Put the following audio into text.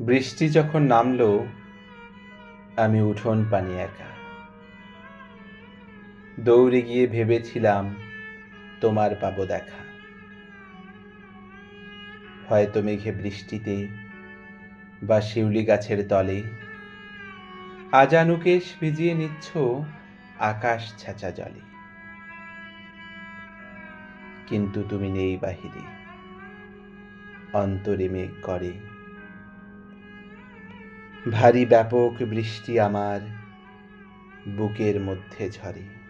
বৃষ্টি যখন নামলো, আমি উঠোন পানি একা। দৌড়ে গিয়ে ভেবেছিলাম, তোমার পাবো দেখা। হয়তো মেঘে বৃষ্টিতে বা শিউলি গাছের তলে আজানুকেশ ভিজিয়ে নিচ্ছ আকাশ ছাঁচা জলে। কিন্তু তুমি নেই বাহিরে, অন্তরে মেঘ করে ভারী ব্যাপক বৃষ্টি আমার বুকের মধ্যে ঝরে।